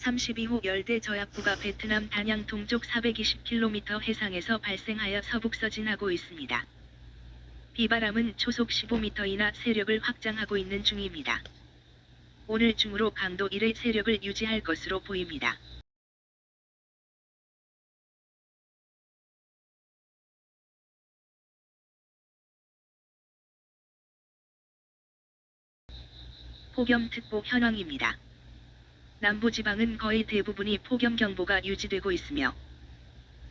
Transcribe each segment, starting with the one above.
32호 열대 저압부가 베트남 단양 동쪽 420km 해상에서 발생하여 서북 서진하고 있습니다. 비바람은 초속 15m이나 세력을 확장하고 있는 중입니다. 오늘 중으로 강도 1의 세력을 유지할 것으로 보입니다. 폭염특보 현황입니다. 남부지방은 거의 대부분이 폭염경보가 유지되고 있으며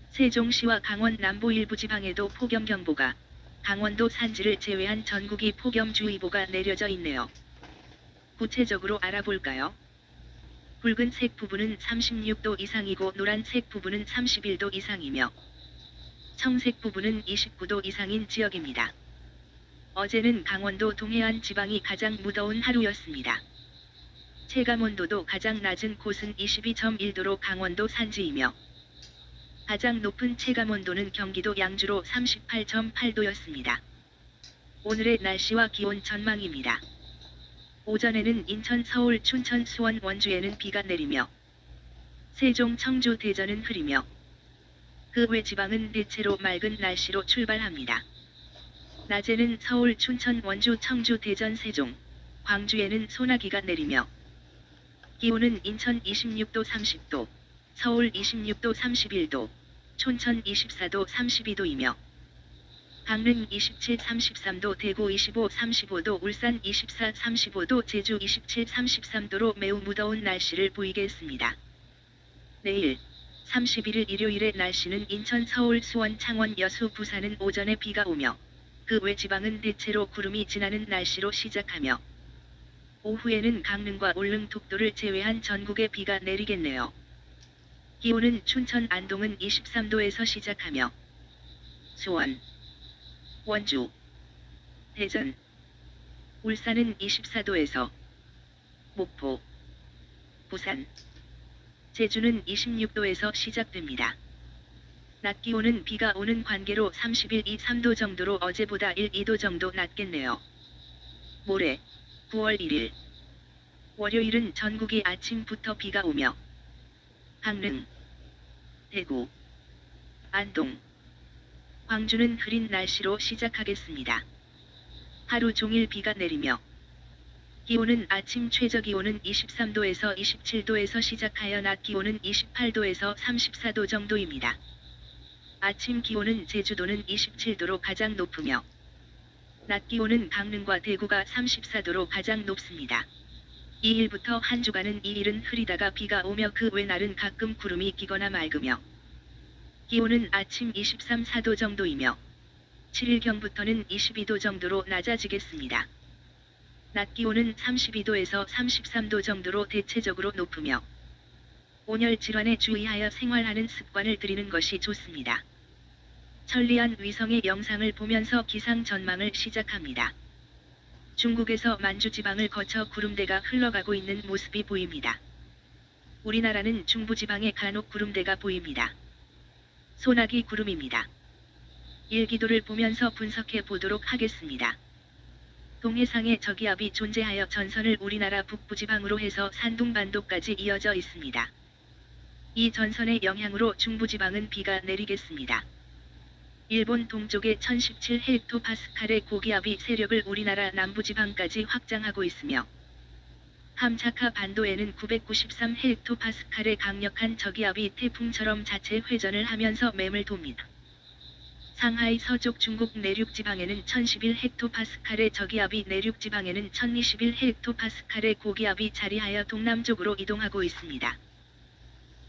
세종시와 강원 남부 일부 지방에도 폭염경보가 강원도 산지를 제외한 전국이 폭염주의보가 내려져 있네요. 구체적으로 알아볼까요? 붉은색 부분은 36도 이상이고 노란색 부분은 31도 이상이며 청색 부분은 29도 이상인 지역입니다. 어제는 강원도 동해안 지방이 가장 무더운 하루였습니다. 체감온도도 가장 낮은 곳은 22.1도로 강원도 산지이며 가장 높은 체감온도는 경기도 양주로 38.8도였습니다. 오늘의 날씨와 기온 전망입니다. 오전에는 인천, 서울, 춘천, 수원, 원주에는 비가 내리며 세종, 청주, 대전은 흐리며 그 외 지방은 대체로 맑은 날씨로 출발합니다. 낮에는 서울, 춘천, 원주, 청주, 대전, 세종, 광주에는 소나기가 내리며 기온은 인천 26도 30도, 서울 26도 31도, 촌천 24도 32도이며 강릉 27 33도, 대구 25 35도, 울산 24 35도, 제주 27 33도로 매우 무더운 날씨를 보이겠습니다. 내일 31일 일요일의 날씨는 인천, 서울, 수원, 창원, 여수, 부산은 오전에 비가 오며 그 외 지방은 대체로 구름이 지나는 날씨로 시작하며 오후에는 강릉과 울릉 독도를 제외한 전국에 비가 내리겠네요. 기온은 춘천 안동은 23도에서 시작하며 수원, 원주, 대전, 울산은 24도에서 목포, 부산, 제주는 26도에서 시작됩니다. 낮 기온은 비가 오는 관계로 31, 2, 3도 정도로 어제보다 1, 2도 정도 낮겠네요. 모레 9월 1일 월요일은 전국이 아침부터 비가 오며 강릉, 대구, 안동, 광주는 흐린 날씨로 시작하겠습니다. 하루 종일 비가 내리며 기온은 아침 최저 기온은 23도에서 27도에서 시작하여 낮 기온은 28도에서 34도 정도입니다. 아침 기온은 제주도는 27도로 가장 높으며 낮 기온은 강릉과 대구가 34도로 가장 높습니다. 2일부터 한 주간은 2일은 흐리다가 비가 오며 그 외 날은 가끔 구름이 끼거나 맑으며 기온은 아침 23, 4도 정도이며 7일경부터는 22도 정도로 낮아지겠습니다. 낮 기온은 32도에서 33도 정도로 대체적으로 높으며 온열 질환에 주의하여 생활하는 습관을 들이는 것이 좋습니다. 천리안 위성의 영상을 보면서 기상 전망을 시작합니다. 중국에서 만주 지방을 거쳐 구름대가 흘러가고 있는 모습이 보입니다. 우리나라는 중부 지방에 간혹 구름대가 보입니다. 소나기 구름입니다. 일기도를 보면서 분석해 보도록 하겠습니다. 동해상에 저기압이 존재하여 전선을 우리나라 북부 지방으로 해서 산둥반도까지 이어져 있습니다. 이 전선의 영향으로 중부 지방은 비가 내리겠습니다. 일본 동쪽에 1017 헬토파스칼의 고기압이 세력을 우리나라 남부지방까지 확장하고 있으며 함차카 반도에는 993 헬토파스칼의 강력한 저기압이 태풍처럼 자체 회전을 하면서 맴을 돕니다. 상하이 서쪽 중국 내륙 지방에는 1011 헥토파스칼의 저기압이 내륙 지방에는 1021 헥토파스칼의 고기압이 자리하여 동남쪽으로 이동하고 있습니다.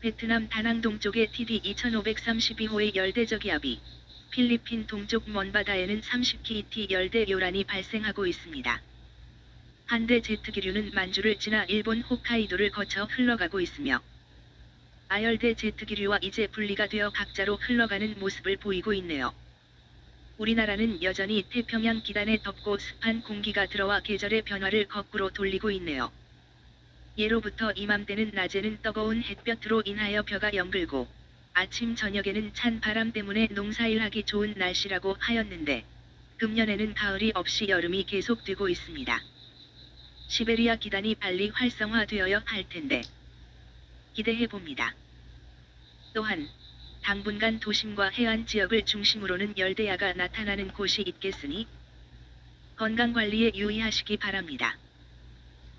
베트남 다낭 동쪽의 TD 2532호의 열대 저기압이 필리핀 동쪽 먼바다에는 30KT 열대 요란이 발생하고 있습니다. 한대 제트기류는 만주를 지나 일본 홋카이도를 거쳐 흘러가고 있으며 아열대 제트기류와 이제 분리가 되어 각자로 흘러가는 모습을 보이고 있네요. 우리나라는 여전히 태평양 기단에 덥고 습한 공기가 들어와 계절의 변화를 거꾸로 돌리고 있네요. 예로부터 이맘때는 낮에는 뜨거운 햇볕으로 인하여 벼가 연글고 아침 저녁에는 찬 바람 때문에 농사일하기 좋은 날씨라고 하였는데 금년에는 가을이 없이 여름이 계속되고 있습니다. 시베리아 기단이 빨리 활성화되어야 할 텐데 기대해 봅니다. 또한 당분간 도심과 해안 지역을 중심으로는 열대야가 나타나는 곳이 있겠으니 건강 관리에 유의하시기 바랍니다.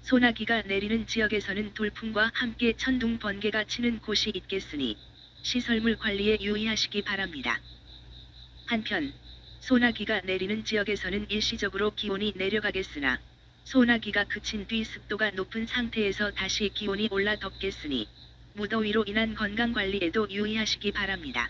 소나기가 내리는 지역에서는 돌풍과 함께 천둥 번개가 치는 곳이 있겠으니 시설물 관리에 유의하시기 바랍니다. 한편 소나기가 내리는 지역에서는 일시적으로 기온이 내려가겠으나 소나기가 그친 뒤 습도가 높은 상태에서 다시 기온이 올라 덥겠으니 무더위로 인한 건강 관리에도 유의하시기 바랍니다.